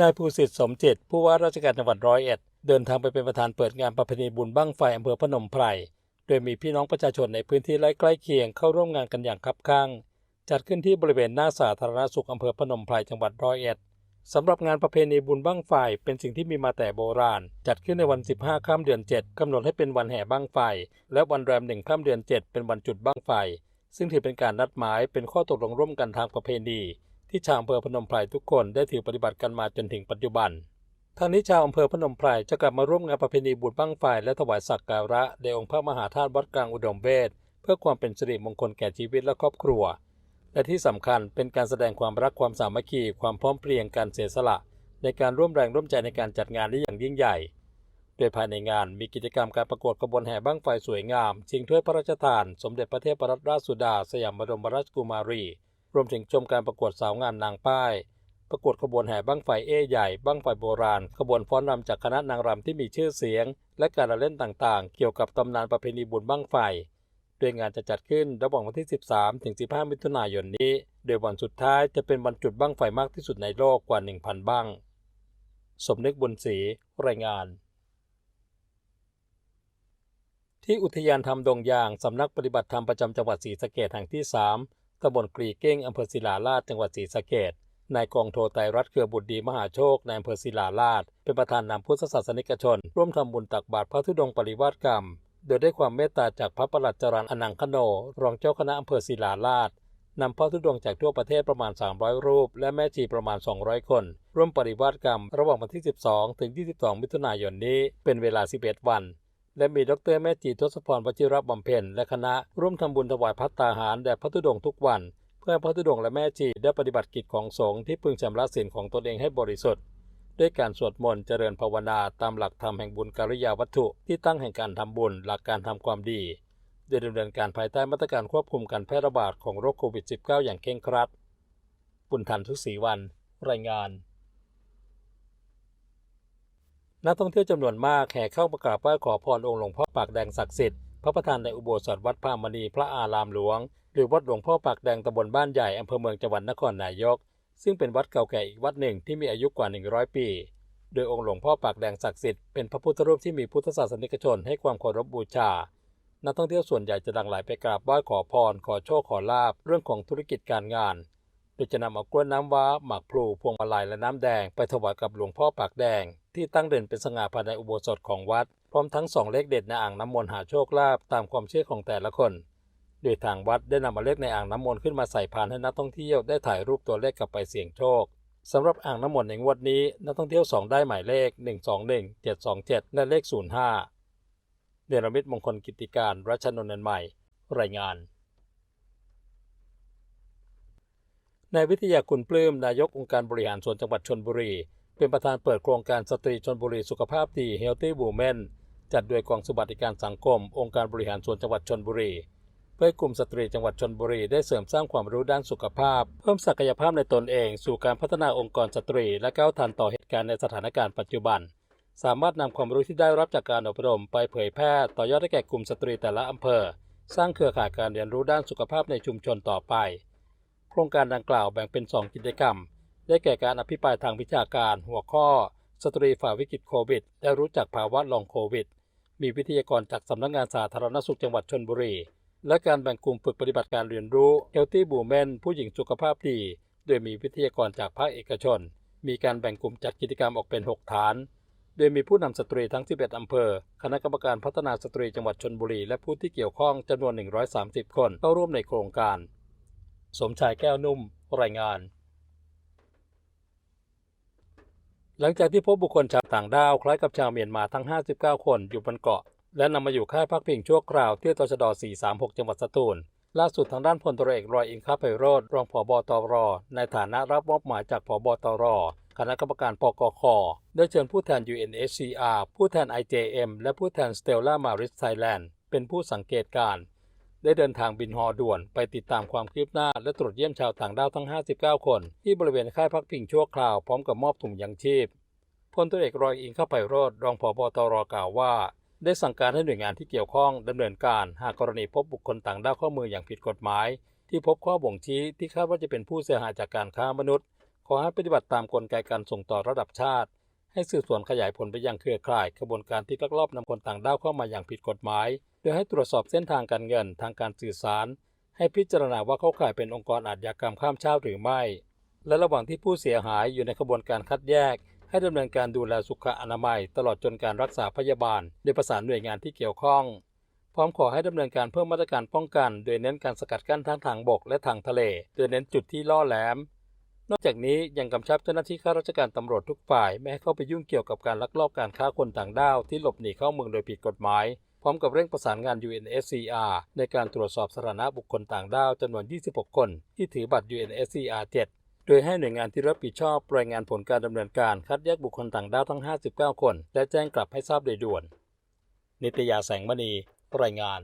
นายภูสิทธิ์สมจิต ผู้ว่าราชการจังหวัดร้อยเอ็ด เดินทางไปเป็นประธานเปิดงานประเพณีบุญบั้งไฟอำเภอพนมไพร โดยมีพี่น้องประชาชนในพื้นที่ใกล้เคียงเข้าร่วมงานกันอย่างคับข้าง จัดขึ้นที่บริเวณหน้าสาธารณสุขอำเภอพนมไพรจังหวัดร้อยเอ็ดสำหรับงานประเพณีบุญบั้งไฟเป็นสิ่งที่มีมาแต่โบราณ จัดขึ้นในวัน 15 ค่ำเดือน 7 กำหนดให้เป็นวันแห่บั้งไฟ และวันแรมหนึ่งค่ำเดือน 7 เป็นวันจุดบั้งไฟ ซึ่งถือเป็นการนัดหมายเป็นข้อตกลงร่วมกันทางประเพณี ที่ชาวอำเภอพนมไพรทุกคนได้ถือปฏิบัติกันมาจนถึงปัจจุบันทางนี้ชาวอำเภอพนมไพรจะกลับมาร่วมงานประเพณีบุญบั้งไฟและถวายสักการะแด่องค์พระมหาธาตุวัดกลางอุดมเวทเพื่อความเป็นสิริมงคลแก่ชีวิตและครอบครัว และที่สำคัญเป็นการแสดงความรักความสามัคคี ความพร้อมเพรียงการเสียสละ ในการร่วมแรงร่วมใจในการจัดงานได้อย่างยิ่งใหญ่ โดยภายในงานมีกิจกรรมการประกวดขบวนแห่บั้งไฟสวยงามชิงถ้วยพระราชทาน สมเด็จพระเทพรัตนราชสุดา สยามบรมราชกุมารี รวมถึงชมการประกวดสาวงามนางป้าย ประกวดขบวนแห่บั้งไฟเอใหญ่ บั้งไฟโบราณ ขบวนฟ้อนรำจากคณะนางรำที่มีชื่อเสียง และการละเล่นต่างๆ เกี่ยวกับตำนานประเพณีบุญบั้งไฟ โดยงานจะจัดขึ้นระหว่างวันที่ 13 ถึง 15 มิถุนายนนี้ โดยวันสุดท้ายจะเป็นวันจุดบั้งไฟมากที่สุดในโลกกว่า 1,000 บั้ง สมนึกบุญศรีรายงานที่อุทยานธรรมดงยาง สำนักปฏิบัติธรรมประจำจังหวัดศรีสะเกษแห่งที่ 3 ตำบลกรีเก้งอำเภอศิลาลาดจังหวัดศรีสะเกษนายกองโทไตรัตเครือบุตรดีมหาโชคนอำเภอศิลาลาดเป็นประธานนำพุทธศาสนิกชน ร่วมทำบุญตักบาตรพระธุดงปริวาสกรรม โดยได้ความเมตตาจากพระประหลัดจรันอนังคโน รองเจ้าคณะอำเภอศิลาลาดนำพระธุดงจากทั่วประเทศประมาณ 300 รูป และแม่ชีประมาณ 200 คน ร่วมปริวาสกรรม ระหว่างวันที่ 12 ถึง 22 มิถุนายนนี้ เป็นเวลา 11 วัน และมีดรแม่จีทศพรวชิรบำเพ็ญและคณะร่วมทำบุญถวายพัตตาหารแด่พระธุดงค์ทุกวัน เพื่อพระธุดงค์และแม่ชีได้ปฏิบัติกิจของสงฆ์ที่พึงชำระศีลของตนเองให้บริสุทธิ์ ด้วยการสวดมนต์เจริญภาวนาตามหลักธรรมแห่งบุญกิริยาวัตถุที่ตั้งแห่งการทำบุญหลักการทำความดีโดยดำเนินการภายใต้มาตรการควบคุมการแพร่ระบาดของโรคโควิด -19 อย่างเคร่งครัด บุญทันทุกสีวัน รายงาน นักท่องเที่ยวจำนวนมากแห่เข้ามากราบไหว้ขอพรองค์หลวงพ่อปากแดงศักดิ์สิทธิ์พระประธานในอุโบสถวัดพระมณีพระอารามหลวง หรือวัดหลวงพ่อปากแดงตำบลบ้านใหญ่อำเภอเมืองจังหวัดนครนายก ซึ่งเป็นวัดเก่าแก่อีกวัดหนึ่งที่มีอายุกว่า 100 ปี โดยองค์หลวงพ่อปากแดงศักดิ์สิทธิ์เป็นพระพุทธรูปที่มีพุทธศาสนิกชนให้ความเคารพบูชา นักท่องเที่ยวส่วนใหญ่จะหลั่งไหลไปกราบไหว้ขอพร ขอโชคขอลาบเรื่องของธุรกิจการงาน โดยจะนำเอากล้วยน้ำว้าหมากพลูพวงมาลัยและน้ำแดงไปถวายกับหลวงพ่อปากแดง ที่ตั้งเด่นเป็นสง่าภายในอุโบสถของวัด พร้อมทั้งสองเลขเด็ดในอ่างน้ำมนต์หาโชคลาภตามความเชื่อของแต่ละคน โดยทางวัดได้นำมาเลขในอ่างน้ำมนต์ขึ้นมาใส่พานให้นักท่องเที่ยวได้ถ่ายรูปตัวเลขกลับไปเสี่ยงโชคสำหรับอ่างน้ำมนต์ในงวดนี้นักท่องเที่ยวสองได้หมายเลข 121 727 และเลข 05เนรมิตมงคลกิติการรัชนนท์ใหม่ รายงานนายวิทยาคุณปลื้มนายกองค์การบริหารส่วนจังหวัดชนบุรี เป็นประธานเปิดโครงการสตรีชนบุรีสุขภาพดี Healthy Women จัดโดยกองสวัสดิการสังคม องค์การบริหารส่วนจังหวัดชนบุรี เพื่อกลุ่มสตรีจังหวัดชนบุรีได้เสริมสร้างความรู้ด้านสุขภาพ เพิ่มศักยภาพในตนเอง สู่การพัฒนาองค์กรสตรี และก้าวทันต่อเหตุการณ์ในสถานการณ์ปัจจุบัน สามารถนำความรู้ที่ได้รับจากการอบรม ไปเผยแพร่ต่อยอดให้แก่กลุ่มสตรีแต่ละอำเภอ สร้างเครือข่ายการเรียนรู้ด้านสุขภาพในชุมชนต่อไป โครงการดังกล่าวแบ่งเป็น 2 กิจกรรม ได้แก่การอภิปรายทางวิชาการ หัวข้อ สตรีฝ่าวิกฤตโควิดได้รู้จักภาวะลองโควิด มีวิทยากรจากสำนักงานสาธารณสุขจังหวัดชนบุรี และการแบ่งกลุ่มฝึกปฏิบัติการเรียนรู้ Healthy Women ผู้หญิงสุขภาพดี โดยมีวิทยากรจากภาคเอกชน มีการแบ่งกลุ่มจัดกิจกรรมออกเป็น 6 ฐาน โดยมีผู้นำสตรีทั้ง 11อำเภอ คณะกรรมการพัฒนาสตรีจังหวัดชนบุรี และผู้ที่เกี่ยวข้องจำนวน 130 คนเข้าร่วมในโครงการ สมชายแก้วนุ่ม รายงาน หลังจากที่พบบุคคลชาวต่างด้าวคล้ายกับชาวเมียนมาทั้ง 59 คนอยู่บนเกาะ และนำมาอยู่ค่ายพักพิงชั่วคราวที่ตชด 436 จังหวัดสตูล ล่าสุดทางด้านพลตรเอกรอยอิงคาไพโรธรองผบตร ในฐานะรับมอบหมายจากผบตร คณะกรรมการปกคได้เชิญผู้แทน UNHCR ผู้แทน IJM และผู้แทน Stella Maris Thailand เป็นผู้สังเกตการณ์ ได้เดินทางบินฮอด่วน ไปติดตามความคืบหน้า และตรวจเยี่ยมชาวต่างด้าวทั้ง 59 คน ที่บริเวณค่ายพักพิงชั่วคราวพร้อมกับมอบถุงยังชีพพลตรเอกรอยอิงเข้าไปโรดรองผบตรกล่าวว่า ได้สั่งการให้หน่วยงานที่เกี่ยวข้องดำเนินการหากกรณีพบบุคคลต่างด้าวเข้ามืออย่างผิดกฎหมาย ที่พบข้อบ่งชี้ที่คาดว่าจะเป็นผู้เสียหายจากการค้ามนุษย์ ขอให้ปฏิบัติตามกลไกการส่งต่อระดับชาติ ให้สืบสวนขยายผลไปยังเครือข่ายขบวนการที่ลักลอบนำคนต่างด้าวเข้ามาอย่างผิดกฎหมาย โดยให้ตรวจสอบเส้นทางการเงินทางการสื่อสาร ให้พิจารณาว่าเข้าข่ายเป็นองค์กรอาชญากรรมข้ามชาติหรือไม่ และระหว่างที่ผู้เสียหายอยู่ในขบวนการคัดแยก ให้ดำเนินการดูแลสุขอนามัย ตลอดจนการรักษาพยาบาล โดยประสานหน่วยงานที่เกี่ยวข้อง พร้อมขอให้ดำเนินการเพิ่มมาตรการป้องกัน โดยเน้นการสกัดกั้นทั้งทางบกและทางทะเล โดยเน้นจุดที่ล่อแหลมนอกจากนี้ยังกำชับเจ้าหน้าที่ข้าราชการตำรวจทุกฝ่าย ไม่ให้เข้าไปยุ่งเกี่ยวกับการลักลอบการค้าคนต่างด้าวที่หลบหนีเข้าเมืองโดยผิดกฎหมาย พร้อมกับเร่งประสานงาน UNSCR ในการตรวจสอบสถานะบุคคลต่างด้าวจำนวน 26 คน ที่ถือบัตร UNSCR 7 โดยให้หน่วยงานที่รับผิดชอบรายงานผลการดำเนินการคัดแยกบุคคลต่างด้าวทั้ง 59 คน และแจ้งกลับให้ทราบโดยด่วน นิตยาแสงมณี รายงาน